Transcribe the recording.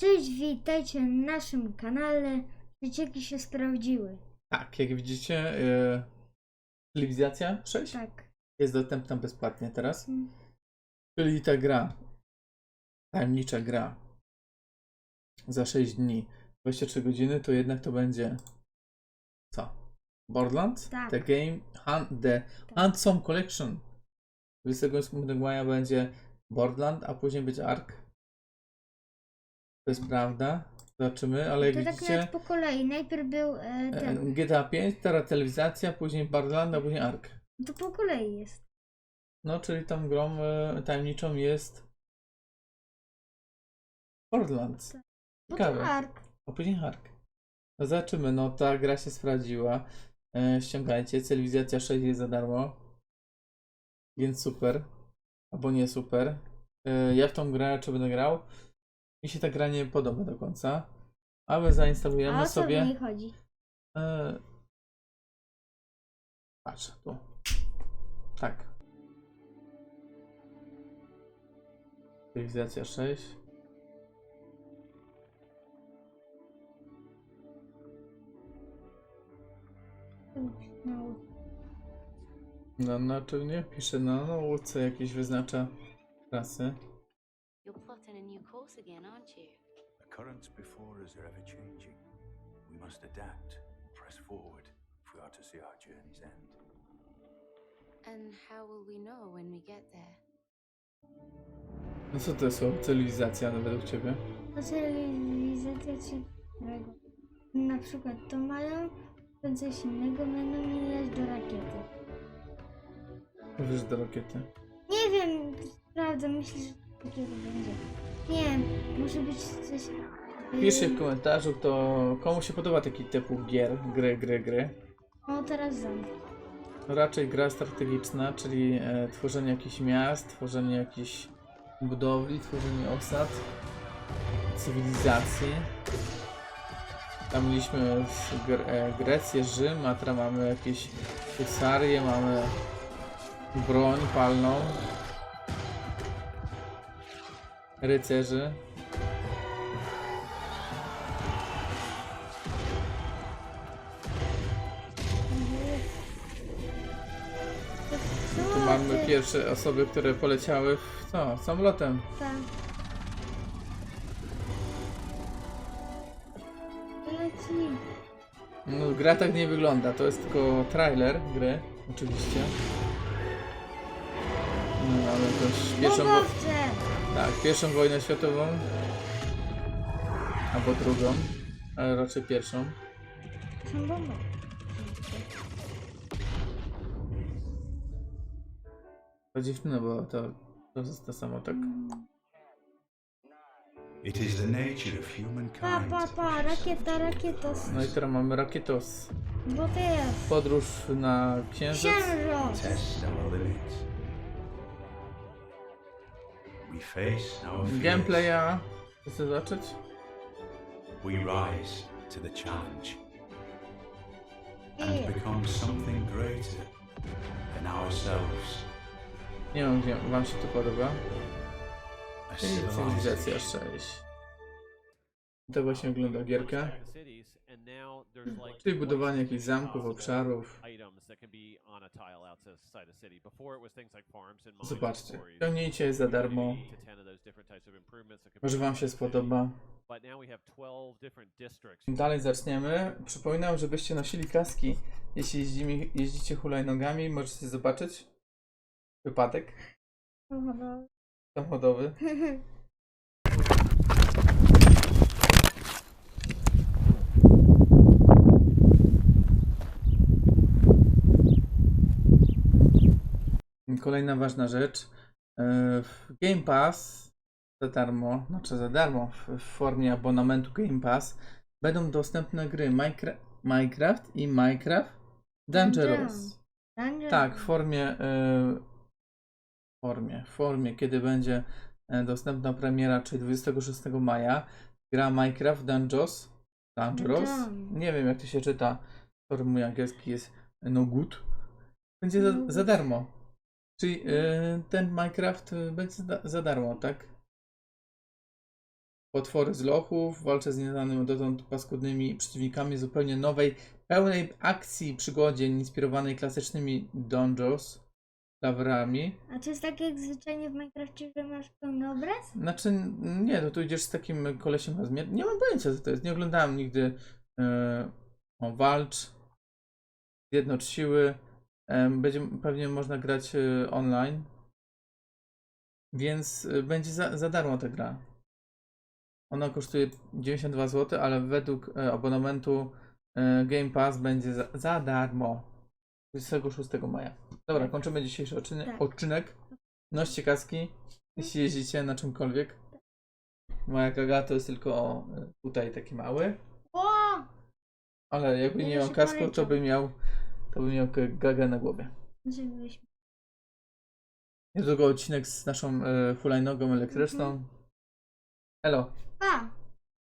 Cześć, witajcie na naszym kanale. Wycieki się sprawdziły. Tak, jak widzicie, yy, cywilizacja 6 Tak. jest dostępna bezpłatnie teraz. Mm. Czyli ta gra, tajemnicza gra za 6 dni, 23 godziny, to jednak to będzie co? Borderlands? Tak. The Game, Hunt, The Handsome Collection. 28 maja będzie Borderland, a później będzie Ark. To jest prawda. Zobaczymy, ale jak To tak widzicie, nawet po kolei. Najpierw był e, e, ten. GTA 5, teraz telewizacja, później Borderland, a później Ark. To po kolei jest. No, czyli tą grą e, tajemniczą jest Borderlands. Potem Ciekawe. Ark. A później Ark. No zobaczymy, no ta gra się sprawdziła. E, ściągajcie, cywilizacja 6 jest za darmo. Więc super. Albo nie super. E, ja w tą grę czy będę grał? Mi się ta gra nie podoba do końca. Ale A zainstalujemy o co w sobie. niej chodzi? E, patrz, tu. Tak. Cywilizacja 6. No, No, no, czy nie pisze na nauce jakieś wyznacza trasy. You're a new course again, aren't you? The currents before us are ever changing. We must adapt, press forward, if we are to see our journey's end. And how will we know when we get there? No co to jest o cywilizacja no, według ciebie? to cywilizacja ciekawego. Na przykład to mają, to coś innego będą mieć do rakiety. Mówisz do rakiety. Nie wiem, prawda, myślę, że takiego będzie. Nie być coś. Piszcie w komentarzu, to komu się podoba taki typu gier, gry, gry, gry. No teraz znam. No raczej gra strategiczna, czyli e, tworzenie jakichś miast, tworzenie jakichś budowli, tworzenie osad, cywilizacji. Tam mieliśmy Gre e, Grecję, Rzym, a teraz mamy jakieś husarię, mamy broń palną, rycerzy. Tu mamy pierwsze osoby, które poleciały w co? Samolotem. Tak. Leci. No, gra tak nie wygląda, to jest tylko trailer gry, oczywiście. No, mamy jakąś pierwszą, Bombowce! Tak, pierwszą wojnę światową. Albo drugą, ale raczej pierwszą. Są bomby. To dziwne, bo to, to jest to samo, tak? It is the nature of Pa, humankind. pa, pa, rakieta, rakieta. No i teraz mamy Rakietos. Bo to jest. Podróż na Księżyc. Księżyc. Test our limits. Gameplaya. Chcesz zacząć? We rise to the challenge and become something greater than ourselves. Nie wiem, gdzie wam się to podoba. Cywilizacja civilization 6. To właśnie wygląda gierka. Czyli budowanie jakichś zamków, obszarów. Zobaczcie, ciągnijcie jest za darmo. Może wam się spodoba. Dalej zaczniemy. Przypominam, żebyście nosili kaski. Jeśli jeździmy, jeździcie hulajnogami, możecie zobaczyć wypadek samochodowy. Kolejna ważna rzecz. E, W Game Pass za darmo, znaczy za darmo, w, formie abonamentu Game Pass będą dostępne gry Minecra- Minecraft i Minecraft Dangerous. Dungeon. Tak, w formie, e, formie, formie, kiedy będzie e, dostępna premiera, czyli 26 maja, gra Minecraft Dangerous. Dangerous? Nie wiem jak to się czyta, sorry, mój angielski jest no good. Będzie za, No za darmo. Czyli e, ten Minecraft e, będzie za, darmo, tak? potwory z lochów, walczę z nieznanym dotąd paskudnymi przeciwnikami zupełnie nowej, pełnej akcji przygodzie, inspirowanej klasycznymi dungeons, lawerami. A to jest tak jak zwyczajnie w Minecrafcie, że masz pełny obraz? Znaczy, nie, to tu idziesz z takim kolesiem na zmian. Nie mam pojęcia, co to jest. Nie oglądałem nigdy e, o walcz, zjednocz siły. Będzie pewnie można grać e, online. Więc e, będzie za, za darmo ta gra. Ona kosztuje 92 zł, ale według e, abonamentu Game Pass będzie za, za darmo. 26 maja. Dobra, kończymy dzisiejszy odcinek. Tak. odcinek. Noście kaski, jeśli jeździcie na czymkolwiek. Moja gaga to jest tylko tutaj taki mały, O! ale jakby nie Będę miał kasku, to by miał to by miał ga- gagę na głowie. Żebyś... Niedługo odcinek z naszą e, hulajnogą elektryczną. Mhm. Elo. A!